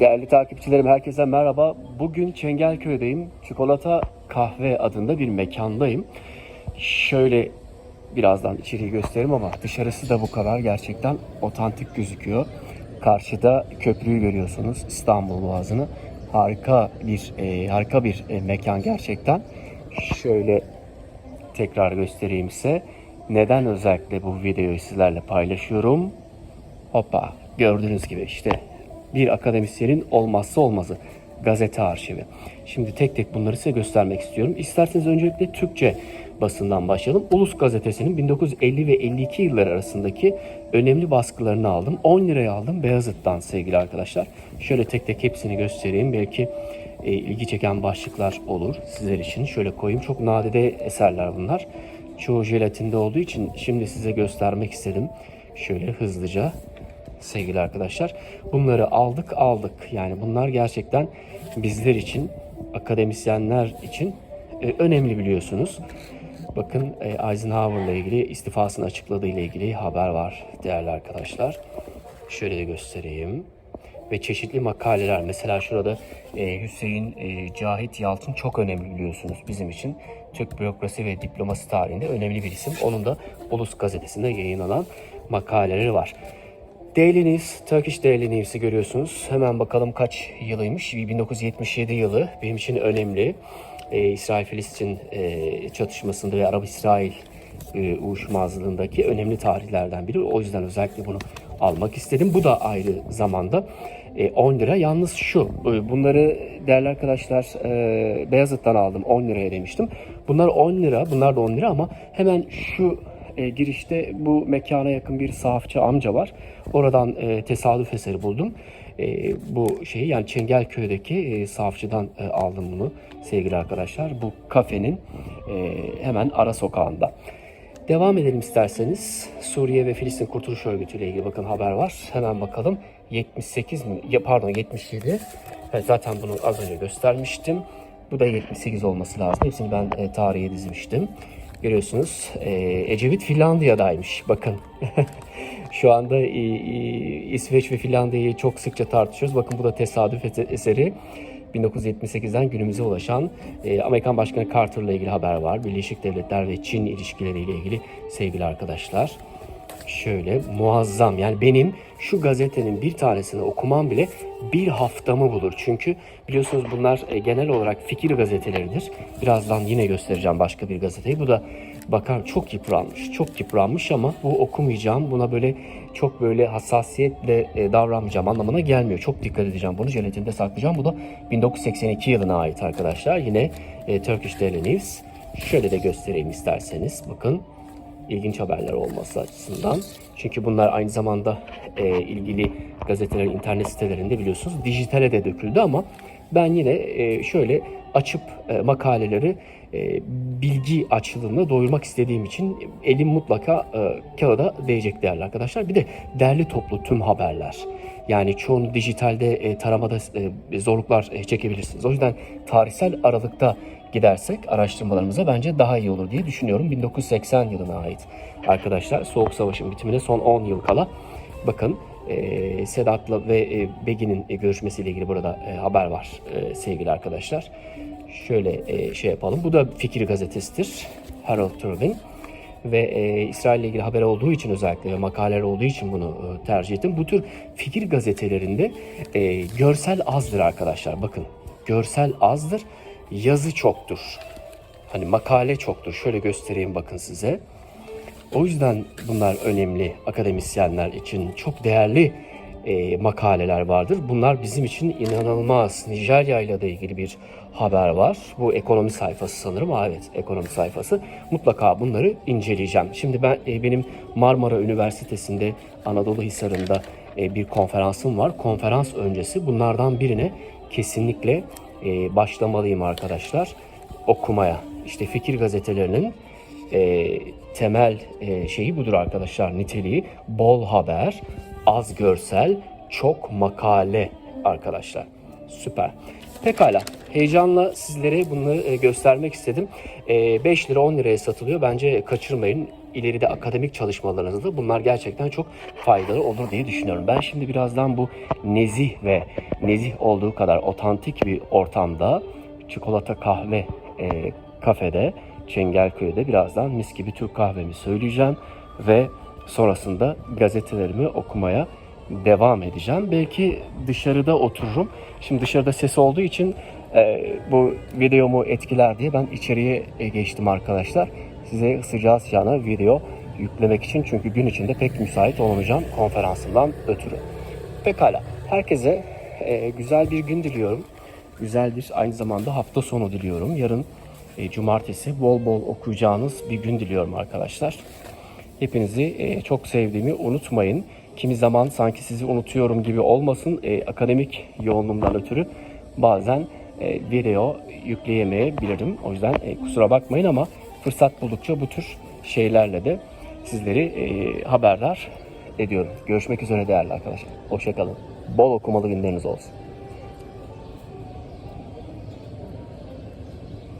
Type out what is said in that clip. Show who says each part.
Speaker 1: Değerli takipçilerim herkese merhaba. Bugün Çengelköy'deyim. Çikolata Kahve adında bir mekandayım. Şöyle birazdan içeriği gösteririm ama dışarısı da bu kadar gerçekten otantik gözüküyor. Karşıda köprüyü görüyorsunuz İstanbul Boğazı'nı. Harika bir e, harika bir e, mekan gerçekten. Şöyle tekrar göstereyim size. Neden özellikle bu videoyu sizlerle paylaşıyorum? Hoppa gördüğünüz gibi işte bir akademisyenin olmazsa olmazı gazete arşivi. Şimdi tek tek bunları size göstermek istiyorum. İsterseniz öncelikle Türkçe basından başlayalım. Ulus gazetesinin 1950 ve 52 yıllar arasındaki önemli baskılarını aldım. 10 liraya aldım Beyazıt'tan sevgili arkadaşlar. Şöyle tek tek hepsini göstereyim. Belki e, ilgi çeken başlıklar olur sizler için. Şöyle koyayım. Çok nadide eserler bunlar. Çoğu jelatinde olduğu için şimdi size göstermek istedim. Şöyle hızlıca sevgili arkadaşlar. Bunları aldık aldık. Yani bunlar gerçekten bizler için, akademisyenler için e, önemli biliyorsunuz. Bakın e, Eisenhower'la ilgili istifasını açıkladığı ile ilgili haber var değerli arkadaşlar. Şöyle de göstereyim. Ve çeşitli makaleler. Mesela şurada e, Hüseyin e, Cahit Yalçın çok önemli biliyorsunuz bizim için. Türk bürokrasi ve diplomasi tarihinde önemli bir isim. Onun da Ulus gazetesinde yayınlanan makaleleri var. Daily News, Turkish Daily News'i görüyorsunuz. Hemen bakalım kaç yılıymış. 1977 yılı. Benim için önemli. Ee, İsrail-Filistin e, çatışmasında ve Arap-İsrail e, uyuşmazlığındaki önemli tarihlerden biri. O yüzden özellikle bunu almak istedim. Bu da ayrı zamanda e, 10 lira. Yalnız şu, e, bunları değerli arkadaşlar e, Beyazıt'tan aldım 10 liraya demiştim. Bunlar 10 lira, bunlar da 10 lira ama hemen şu e, girişte bu mekana yakın bir sahafçı amca var. Oradan e, tesadüf eseri buldum. E, bu şeyi yani Çengelköy'deki e, sahafçıdan e, aldım bunu sevgili arkadaşlar. Bu kafenin e, hemen ara sokağında. Devam edelim isterseniz. Suriye ve Filistin Kurtuluş Örgütü ile ilgili bakın haber var. Hemen bakalım. 78 mi? Ya, pardon 77. Evet, zaten bunu az önce göstermiştim. Bu da 78 olması lazım. Hepsini ben e, tarihe dizmiştim. Görüyorsunuz e, Ecevit Finlandiya'daymış. Bakın. Şu anda İsveç ve Finlandiya'yı çok sıkça tartışıyoruz. Bakın bu da tesadüf ese- eseri. 1978'den günümüze ulaşan e, Amerikan Başkanı Carter'la ilgili haber var. Birleşik Devletler ve Çin ilişkileriyle ilgili sevgili arkadaşlar. Şöyle muazzam yani benim şu gazetenin bir tanesini okumam bile bir haftamı bulur. Çünkü biliyorsunuz bunlar e, genel olarak fikir gazeteleridir. Birazdan yine göstereceğim başka bir gazeteyi. Bu da bakar çok yıpranmış, çok yıpranmış ama bu okumayacağım. Buna böyle çok böyle hassasiyetle e, davranmayacağım anlamına gelmiyor. Çok dikkat edeceğim. Bunu jelatinde saklayacağım. Bu da 1982 yılına ait arkadaşlar. Yine e, Turkish Daily News. Şöyle de göstereyim isterseniz. Bakın ilginç haberler olması açısından. Çünkü bunlar aynı zamanda e, ilgili gazetelerin internet sitelerinde biliyorsunuz dijitale de döküldü ama ben yine e, şöyle açıp e, makaleleri e, bilgi açlığına doyurmak istediğim için elim mutlaka e, kağıda değecek değerli arkadaşlar. Bir de derli toplu tüm haberler. Yani çoğunu dijitalde e, taramada e, zorluklar e, çekebilirsiniz. O yüzden tarihsel aralıkta gidersek araştırmalarımıza bence daha iyi olur diye düşünüyorum. 1980 yılına ait arkadaşlar Soğuk Savaş'ın bitimine son 10 yıl kala bakın e, Sedat'la ve e, Begin'in e, görüşmesiyle ilgili burada e, haber var e, sevgili arkadaşlar. Şöyle e, şey yapalım. Bu da Fikir Gazetesi'dir. Harold Turbin ve e, İsrail ile ilgili haber olduğu için özellikle ve makaleler olduğu için bunu e, tercih ettim. Bu tür fikir gazetelerinde e, görsel azdır arkadaşlar. Bakın görsel azdır, yazı çoktur. Hani makale çoktur. Şöyle göstereyim bakın size. O yüzden bunlar önemli akademisyenler için çok değerli e, makaleler vardır. Bunlar bizim için inanılmaz. Nijerya ile de ilgili bir haber var. Bu ekonomi sayfası sanırım. Evet, ekonomi sayfası. Mutlaka bunları inceleyeceğim. Şimdi ben e, benim Marmara Üniversitesi'nde Anadolu Hisarı'nda e, bir konferansım var. Konferans öncesi bunlardan birine kesinlikle e, başlamalıyım arkadaşlar okumaya. İşte fikir gazetelerinin e, temel e, şeyi budur arkadaşlar niteliği bol haber, az görsel, çok makale arkadaşlar. Süper. Pekala. Heyecanla sizlere bunları e, göstermek istedim. E, 5 lira 10 liraya satılıyor. Bence kaçırmayın. ileride akademik çalışmalarınızda bunlar gerçekten çok faydalı olur diye düşünüyorum. Ben şimdi birazdan bu nezih ve nezih olduğu kadar otantik bir ortamda çikolata kahve e, kafede Çengelköy'de birazdan mis gibi Türk kahvemi söyleyeceğim ve sonrasında gazetelerimi okumaya devam edeceğim. Belki dışarıda otururum. Şimdi dışarıda ses olduğu için e, bu videomu etkiler diye ben içeriye geçtim arkadaşlar. Size sıcağı sıcağına video yüklemek için çünkü gün içinde pek müsait olmayacağım konferansından ötürü. Pekala. Herkese e, güzel bir gün diliyorum. Güzel bir aynı zamanda hafta sonu diliyorum. Yarın cumartesi bol bol okuyacağınız bir gün diliyorum arkadaşlar. Hepinizi e, çok sevdiğimi unutmayın. Kimi zaman sanki sizi unutuyorum gibi olmasın. E, akademik yoğunluğumdan ötürü bazen e, video yükleyemeyebilirim. O yüzden e, kusura bakmayın ama fırsat buldukça bu tür şeylerle de sizleri e, haberdar ediyorum. Görüşmek üzere değerli arkadaşlar. Hoşçakalın. Bol okumalı günleriniz olsun.